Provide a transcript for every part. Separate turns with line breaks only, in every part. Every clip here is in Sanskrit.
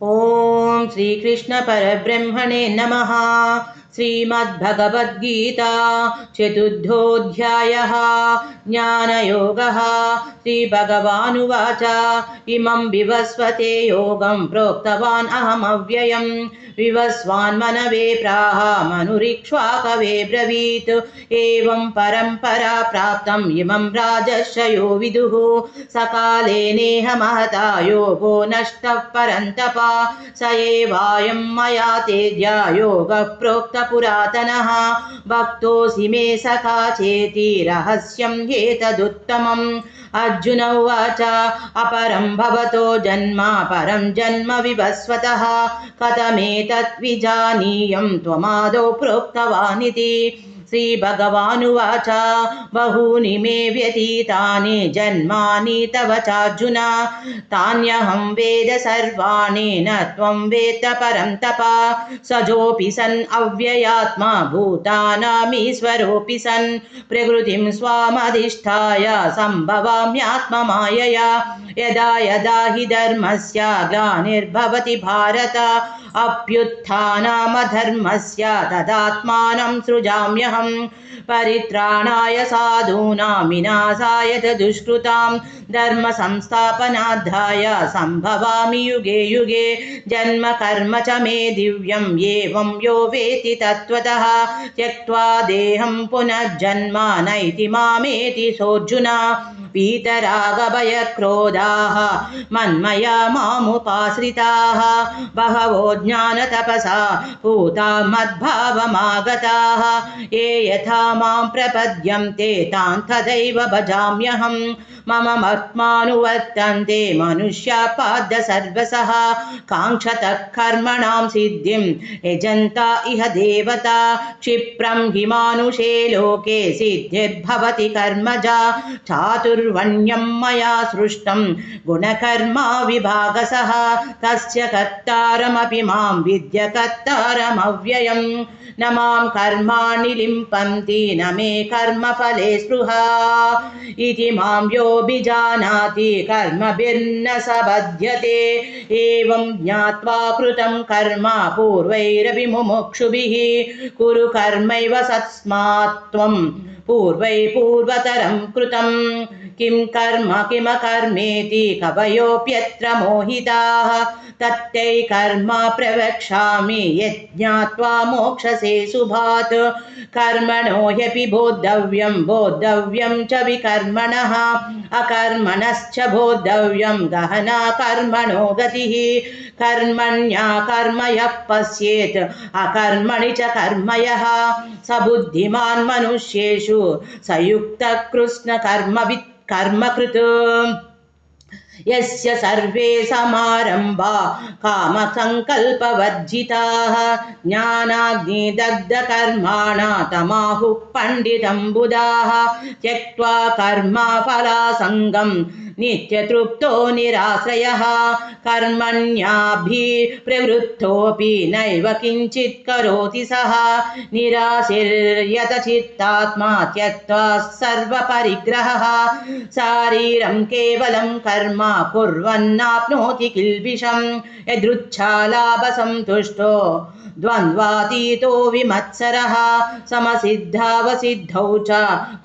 哦。ॐ श्रीकृष्णपरब्रह्मणे नमः। श्रीमद्भगवद्गीता चतुर्थोऽध्यायः। ज्ञानयोगः। श्रीभगवानुवाच। इमं विवस्वते योगं प्रोक्तवान् अहमव्ययम्। विवस्वान्मनवे प्राह मनुरिक्ष्वाकवे ब्रवीत्। एवं परम्परा प्राप्तम् इमं राजर्षयो विदुः। सकाले नेह महता योगो नष्टः परन्तपा। स एवायं मया तेज्या योगः प्रोक्तपुरातनः भक्तोऽसि मे सखा चेति रहस्यं ह्येतदुत्तमम् अर्जुन उवाच अपरं भवतो जन्म परं जन्म विवस्वतः। कथमेतत् विजानीयं त्वमादौ प्रोक्तवानिति श्रीभगवानुवाच बहूनि मे व्यतीतानि जन्मानि तव चार्जुन। तान्यहं वेद सर्वाणि न त्वं वेत्त परं तप। सजोऽपि सन् अव्ययात्मा भूतानामीश्वरोऽपि सन्। प्रकृतिं स्वामधिष्ठाय सम्भवाम्यात्ममायया। यदा यदा हि धर्मस्य ग्लानिर्भवति भारत अप्युत्थानामधर्मस्य तदात्मानं सृजाम्यहम् परित्राणाय साधूनां विनाशाय च दुष्कृतां धर्मसंस्थापनार्थाय सम्भवामि युगे युगे जन्म कर्म च मे दिव्यम् एवं यो वेति तत्त्वतः त्यक्त्वा देहं पुनर्जन्म नैति मामेति सोऽर्जुन वीतरागभयक्रोधाः मन्मया मामुपाश्रिताः बहवो ज्ञानतपसा पूता मद्भावमागताः ये यथा मां प्रपद्यन्ते तान् तथैव भजाम्यहम् मम मत्मानुवर्तन्ते मनुष्या पाद सर्वसः काङ्क्षतः कर्मणां सिद्धिं यजन्ता इह देवता क्षिप्रं हि मानुषे लोके सिद्धिर्भवति कर्मजा चातुर्वण्यं मया सृष्टं गुणकर्मा विभागसः तस्य कर्तारमपि मां विद्य कर्तारमव्ययम् न मां कर्माणि लिम्पन्ति न मे कर्मफले स्पृहा इति मां योऽभिजानाति कर्मभिर्न स बध्यते। एवं ज्ञात्वा कृतं कर्म पूर्वैरपि मुमुक्षुभिः कुरु कर्मैव सत्स्मात् त्वं पूर्वै पूर्वतरं कृतं किं कर्म किमकर्मेति कवयोऽप्यत्र मोहिताः। तत्तै कर्म प्रवक्ष्यामि यज्ञात्वा मोक्षसे शुभात् कर्मणो ह्यपि बोद्धव्यं बोद्धव्यं च विकर्मणः। अकर्मणश्च बोद्धव्यं गहना कर्मणो गतिः। कर्मण्या कर्म यः पश्येत् अकर्मणि च कर्म यः। स बुद्धिमान् मनुष्येषु स युक्तकृष्णकर्मवित् कर्मकृत् यस्य सर्वे समारम्भा कामसङ्कल्पवर्जिताः। ज्ञानाग्निदग्धकर्माणा तमाहुः पण्डितं बुधाः त्यक्त्वा कर्मफलासङ्गम् नित्यतृप्तो निराश्रयः। कर्मण्याभिप्रवृत्तोऽपि नैव किञ्चित् करोति सः। निराशिर्यतचित्तात्मा त्यक्त्वा सर्वपरिग्रहः। शारीरं केवलं कर्म कुर्वन्नाप्नोति किल्बिषं यदृच्छालाभसन्तुष्टो द्वन्द्वातीतो विमत्सरः। समसिद्धावसिद्धौ च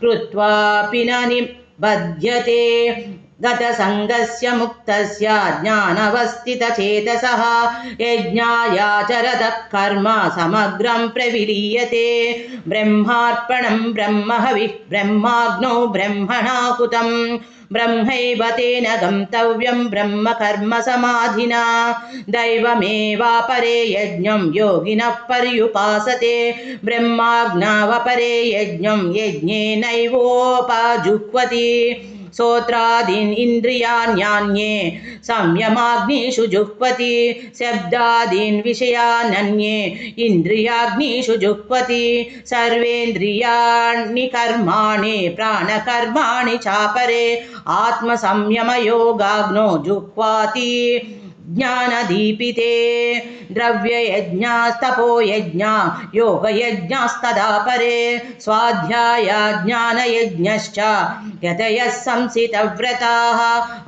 कृत्वापि न निबध्यते गतसङ्गस्य मुक्तस्य ज्ञानवस्थितचेतसः यज्ञायाचरतः कर्म समग्रं प्रविलीयते। ब्रह्मार्पणं ब्रह्महविः ब्रह्माग्नौ ब्रह्मणा ब्रह्मैव तेन गन्तव्यं ब्रह्म कर्म समाधिना दैवमेवापरे यज्ञं योगिनः पर्युपासते। ब्रह्माज्ञावपरे यज्ञं यज्ञेनैवोपजुह्वति श्रोत्रादीन् इन्द्रियाण्यान्ये संयमाग्निषु जुह्वति शब्दादीन् विषयानन्ये इन्द्रियाग्निषु जुह्वति सर्वेन्द्रियाणि कर्माणि प्राणकर्माणि चापरे आत्मसंयमयोगाग्नो जुह्वाति ज्ञानदीपिते द्रव्ययज्ञास्तपो यज्ञा योगयज्ञास्तदा परे स्वाध्याया ज्ञानयज्ञश्च यतयः संसितव्रताः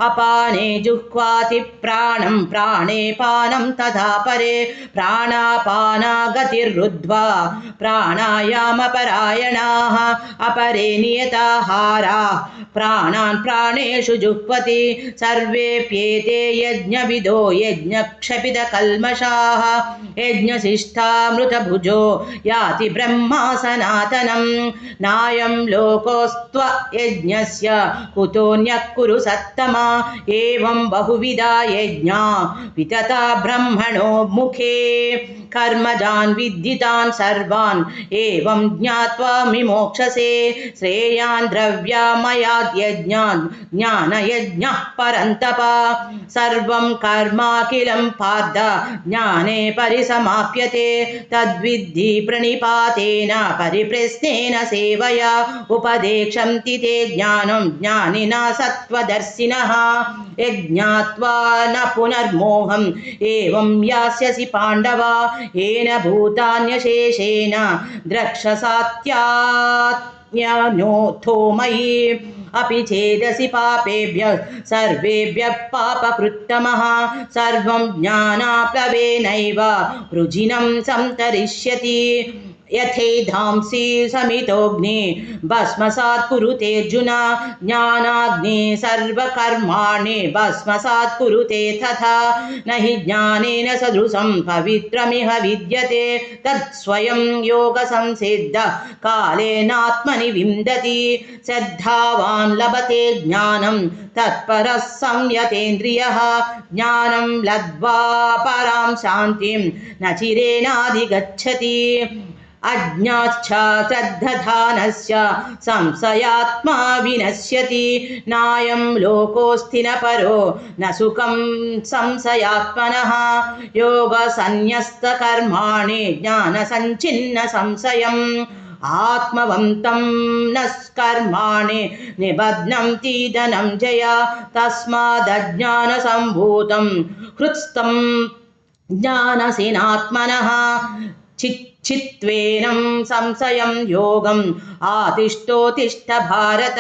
अपाने जुह्वाति प्राणं प्राणे पानं तथा परे प्राणापाना गतिरुद्ध्वा प्राणायामपरायणाः अपरे नियताहाराः प्राणान् प्राणेषु जुह्वति सर्वेऽप्येते यज्ञविदो यज्ञक्षपितकल्मषाः यज्ञशिष्टामृतभुजो याति ब्रह्मा सनातनं नायं लोकोस्त्व यज्ञस्य कुतोऽन्यः कुरु सत्तमा। एवं बहुविधा यज्ञा वितता ब्रह्मणो मुखे। कर्मजान् विद्धितान् सर्वान् एवं ज्ञात्वा विमोक्षसे। श्रेयान् द्रव्यामयाद्यज्ञान् ज्ञानयज्ञः परन्तप। सर्वं कर्माखिलं पार्थ ज्ञाने परिसमाप्यते। तद्विद्धि प्रणिपातेन परिप्रश्नेन सेवया। उपदेक्षन्ति ते ज्ञानं ज्ञानिना सत्त्वदर्शिनः। यज्ञात्वा न पुनर्मोहम् एवं यास्यसि पाण्डवा। येन भूतान्यशेषेण द्रक्षसात्यात्म्यनोऽथो मयि अपि चेदसि पापेभ्यः सर्वेभ्यः पापकृत्तमः। सर्वं ज्ञानाप्लवेनैव। वृजिनं सन्तरिष्यति यथेधांसि समितोऽग्नि भस्मसात् कुरुते अर्जुन ज्ञानाग्नि सर्वकर्माणि भस्मसात् कुरुते तथा न हि ज्ञानेन सदृशं पवित्रमिह विद्यते तत् स्वयं योगसंसिद्ध कालेनात्मनि विन्दति श्रद्धावान् लभते ज्ञानं तत्परः संयतेन्द्रियः ज्ञानं लब्ध्वा परां शान्तिं न चिरेणाधिगच्छति श्रद्धधानस्य संशयात्मा विनश्यति। नायं लोकोऽस्ति न परो न सुखं संशयात्मनः। योगसन्न्यस्तकर्माणि ज्ञानसञ्चिन्न संशयम् आत्मवन्तं न कर्माणि निबध्नन्ति धनं जय। तस्मादज्ञानसम्भूतं हृत्स्थं ज्ञानसिनात्मनः चित्त्वेनं संशयं योगम् आतिष्ठोतिष्ठ भारत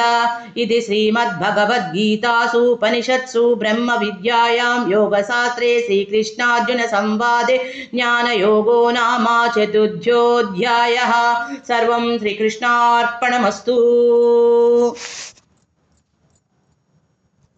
इति श्रीमद्भगवद्गीतासूपनिषत्सु ब्रह्मविद्यायां योगशास्त्रे श्रीकृष्णार्जुनसंवादे ज्ञानयोगो नाम चतुर्थ्योऽध्यायः। सर्वं श्रीकृष्णार्पणमस्तु